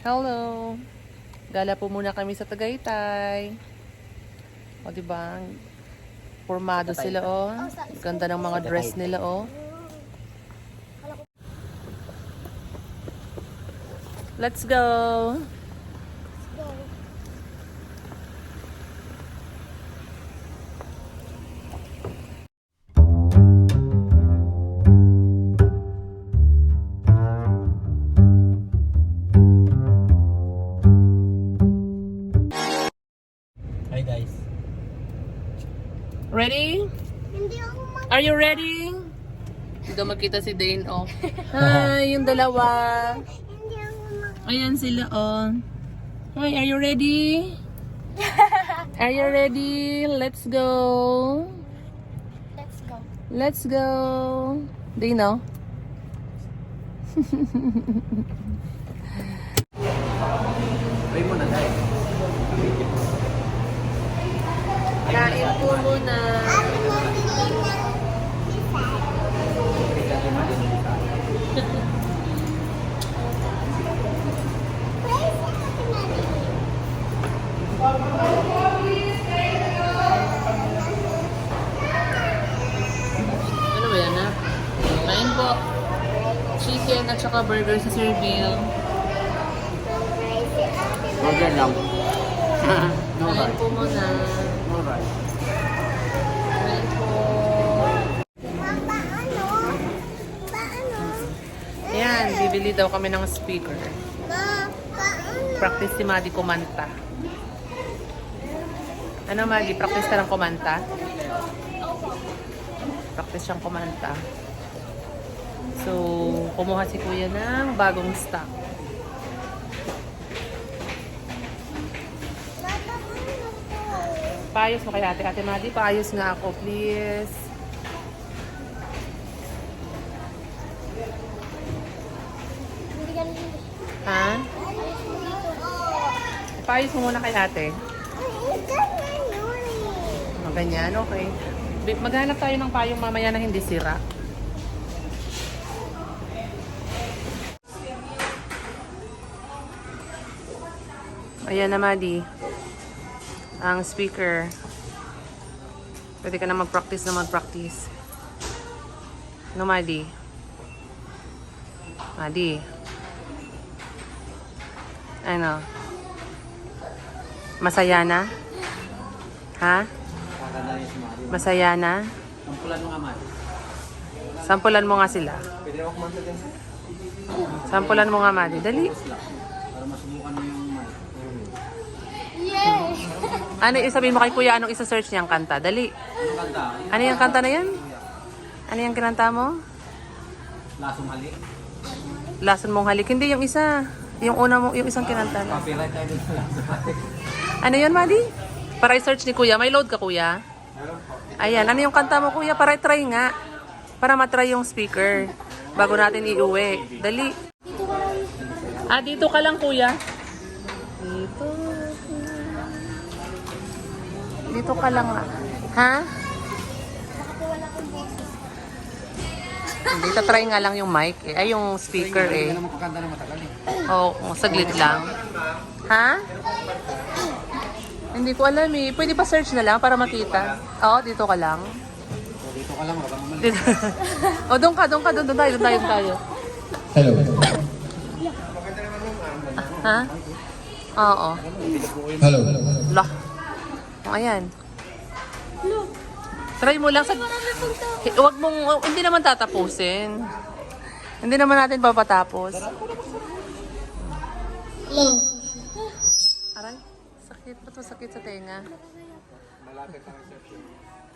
Hello. Gala po muna kami sa Tagaytay. O, di ba? Formado sila, oh. Ganda ng mga dress nila, oh. Let's go. Ready? Hindi. Are you ready? Dito magkita si Dane, oh. Hi, yung dalawa. Hindi. Ayan sila, oh. Hi, are you ready? Are you ready? Let's go. Let's go. Let's go. Do you know? Try mo na guys. Kain po muna. Ano ba yan? Kain po. Chicken at saka burger sa Sir Bill. Burger lang. no Kain rice. po muna. No rice. Kain po. Ma, paano? Paano? Ayan, bibili daw kami ng speaker. Practice si Madi kumanta. Ano Madi, practice ka ng kumanta? Practice siyang kumanta. So, kumuha si Kuya ng bagong stock. Paayos mo kay ate. Ate Madi, paayos nga ako, please. Hindi ganun. Ha? Alis mo dito. Oo. Paayos mo muna kay ate. O, ganyan, okay. Maghanap tayo ng payong mamaya na hindi sira. Ayan na, Madi. Ang speaker. Pwede ka na mag-practice na mag-practice. No, Madi? Madi? Ano? Masaya na? Ha? Masaya na? Sampulan mo nga man. Sampulan mo nga sila. Pwede ako kumanta din. Sampulan mo nga, Madi. Dali. Para masubukan mo yung mic. Yay! Ano, isabihin mo kay kuya, anong isa-search niyang kanta? Dali. Anong kanta? Ano yung kanta na yan? Ano yung kinanta mo? Lasong hali. Lason mong halik. Hindi, yung isa. Yung una mo, yung isang kinanta na. Copyright tayo hali. Ano yun, Madi? Para i-search ni kuya. May load ka, kuya? Ayan, ano yung kanta mo, kuya? Para i-try nga. Para matry yung speaker. Bago natin iuwi. Dali. Ah, dito ka lang, kuya. Dito. Dito ka lang. ah. Ha? Hindi, try nga lang yung mic eh. Ay, yung speaker eh. eh. Oo, oh, saglit lang. Ha? Hindi ko alam eh. Pwede pa search na lang para makita. Oo, dito ka lang. So dito ka lang, wala kang mamali. Dito. o, doon ka, doon ka, doon, doon tayo, doon tayo, doon tayo. Hello. Ha? Oo. Hello. Lah. O, ayan. Try mo lang sa... Huwag mong... oh, Hindi naman tatapusin. Hindi naman natin papatapos. Hello. Aray, sakit pa to, sakit sa tenga.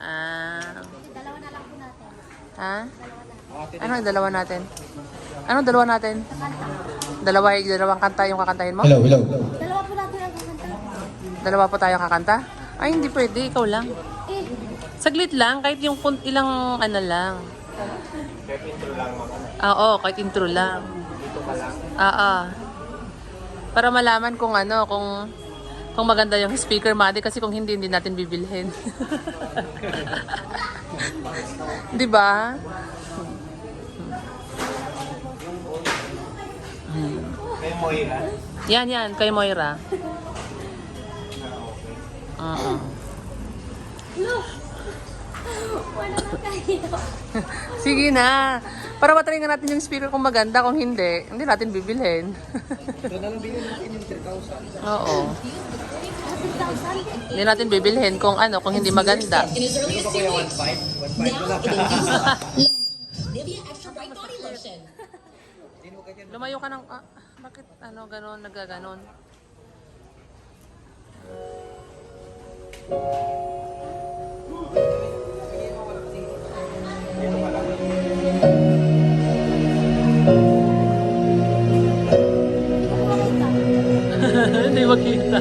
Ah, Dalawa na lang po natin. ha? Ano yung dalawa natin? Ano dalawa natin? Dalawa, dalawang kanta yung kakantahin mo? Hello, hello. Dalawa po natin ang kakanta. Dalawa po tayo kakanta? Ay, hindi pwede, ikaw lang. Eh, Saglit lang, kahit yung ilang ano lang. Kahit intro lang Oo, kahit intro lang. Oo. Para malaman kung ano, kung kung maganda yung speaker, Madi, kasi kung hindi, hindi natin bibilhin. Di ba? Hmm. Kaya mo yun, ha? Yan, yan. Kay Moira. Na kayo. Sige na. Para matry nga natin yung speaker kung maganda. Kung hindi, hindi natin bibilhin. Doon na lang bilhin natin yung 3,000. Oo. 6,000. Hindi natin bibilhin kung ano, kung hindi maganda. Ano ba kuya, 1,500? 1,500 na lang. Nivea Extra Bright Body Lotion. Lumayo ka ng... Ah, bakit ano, ganon, nagaganon? Hindi makita.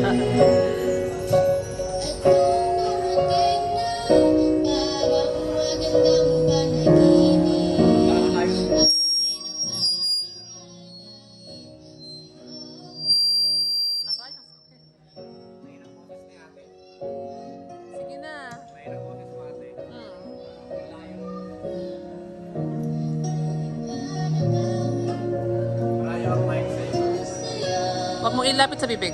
Mong ilapit sa bibig.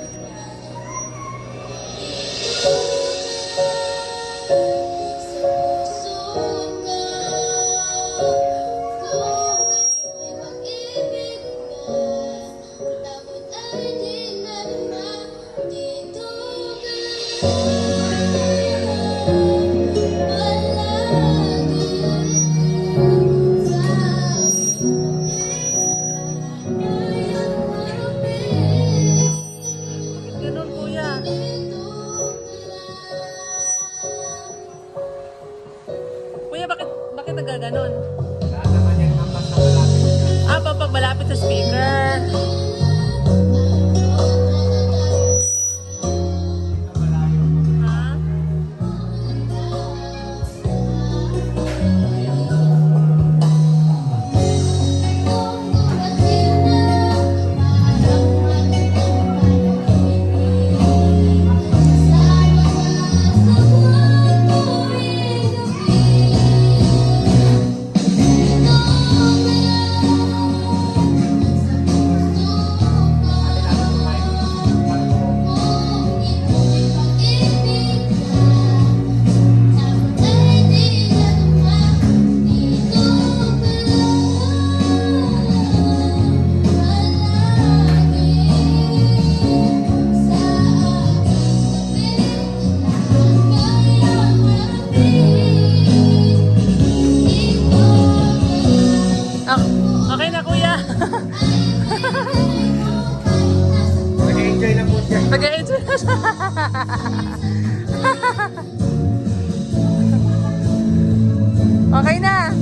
okay na.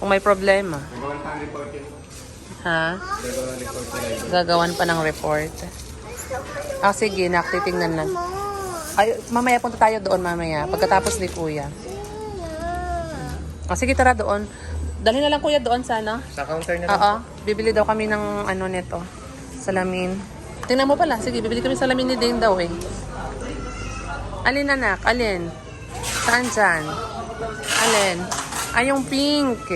Kung may problema. Ha? Gagawan pa ng report. Ah, sige, nak, titingnan lang. Ay, mamaya punta tayo doon mamaya. Pagkatapos ni kuya. Ah, sige, tara doon. Dali na lang kuya doon sana. Sa counter na lang. Oo. Bibili daw kami ng ano nito. Salamin. Tingnan mo pala. Sige, bibili kami salamin ni Dane daw eh. Alin anak? Alin? Saan dyan? Alin? Ay, yung pink.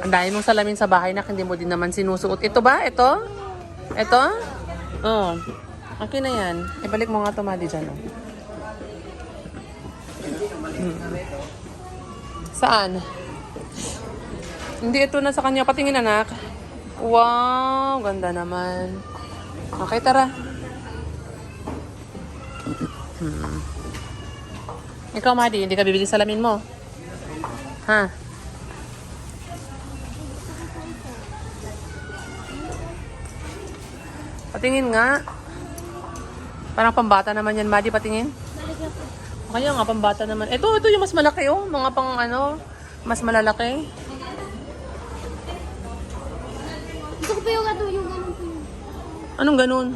Ang dami mong salamin sa bahay na hindi mo din naman sinusuot. Ito ba? Ito? Ito? Oo. Okay na yan. Ibalik mo nga ito, Madi, dyan. Oh. Hmm. Saan? Hindi, ito na sa kanya. Patingin, anak. Wow, ganda naman. Okay, tara. Hmm. Ikaw, Madi, hindi ka bibili salamin mo? Ha? Patingin nga. Parang pambata naman yan, Madi, patingin. Kaya nga, pambata naman. Ito, ito yung mas malaki, oh. Mga pang, ano, mas malalaki. Gusto ko pa yung ano, yung ganun po yun. Anong ganun?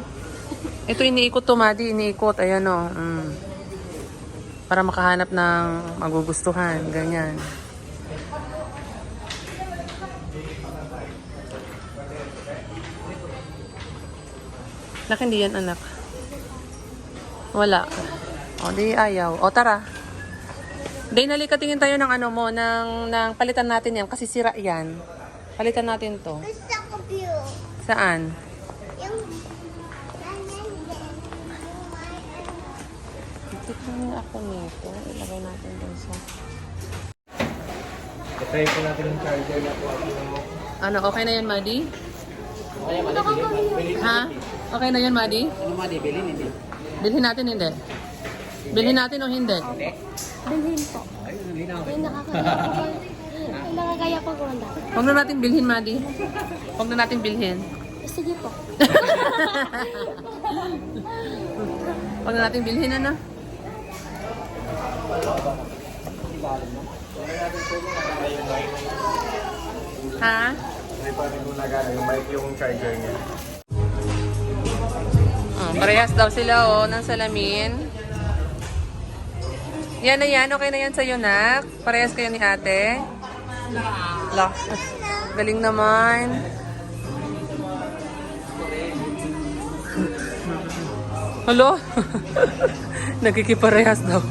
Ito iniikot to, Madi. Iniikot. Ayan o. Mm. Para makahanap ng magugustuhan. Ganyan. Nak, hindi yan, anak. Wala. O, di ayaw. O, tara. Day, nalika tingin tayo ng ano mo, ng, ng palitan natin yan kasi sira yan. Palitan natin to. Saan? Tignan ako nito. Ilagay natin dun sa... Try po natin yung charger na po. Ano, Ano, okay na yan, Madi? Ha? Okay na yan, Madi? ano mali, bilhin hindi? Bilhin natin, hindi? Bilhin natin o hindi? Bilhin po. Ay, nakakaya po. Ay, nakakaya po kumanda. Huwag na natin bilhin, Madi. Huwag na natin bilhin. Sige po. Huwag na natin bilhin, ano? Ha? May pa rin mic yung charger niya. Oh, parehas daw sila, oh, ng salamin. Yan na yan. Okay na yan sa'yo, nak. Parehas kayo ni ate. La. Galing naman. Hello? Nagkikiparehas daw.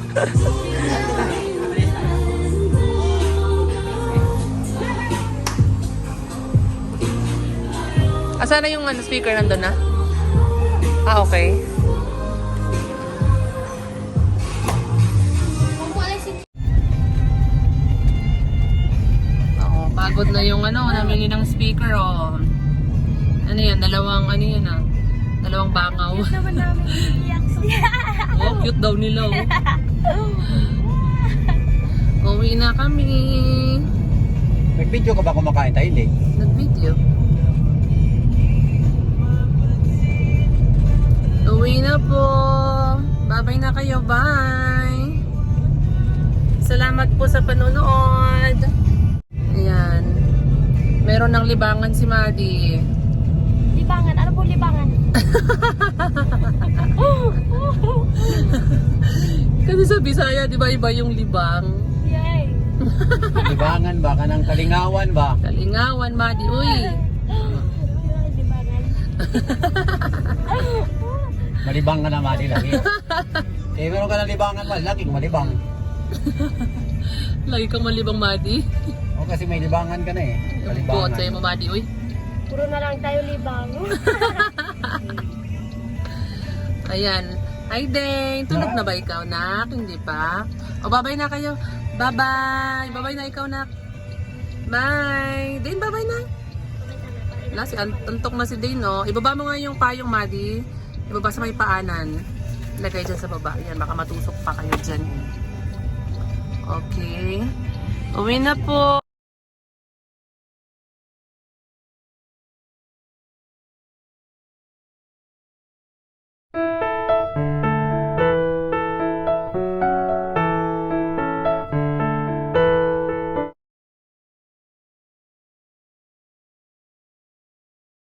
Asa na yung ano, speaker nandun na? Ah, okay. Oo, pagod na yung ano, namili ng speaker, oh. Ano yan, dalawang, ano yan ah, dalawang bangaw. naman namin. Oh, cute daw nila, oh. Uwi na kami. Nag-video ka ba kumakain tayo? Hindi. Nag-video. Uwi na po. Bye-bye na kayo. Bye. Salamat po sa panonood. Ayan. Meron ng libangan si Madi. Libangan. Ano po libangan? Kasi sa Bisaya, di ba iba yung libang? Yay. Libangan ba? Kanang kalingawan ba? Kalingawan, Madi. Uy. Libangan. Malibang ka na mali lagi. eh, meron ka na libangan ba? Laging malibang. Lagi kang malibang, Madi. O kasi may libangan ka na eh. Buot Malibangan. sa'yo mo, Madi. Uy. Puro na lang tayo libang. Ayan. Hi, Dane. Tulog na ba ikaw, nak? Hindi pa? O, babay na kayo. Bye-bye. Babay na ikaw, nak. Bye. Dane, babay na. Wala, si An- antok na si Dane, no? Ibaba mo nga yung payong, Madi. Ibaba sa may paanan. Lagay dyan sa baba. Yan, baka matusok pa kayo dyan. Okay. Uwi na po.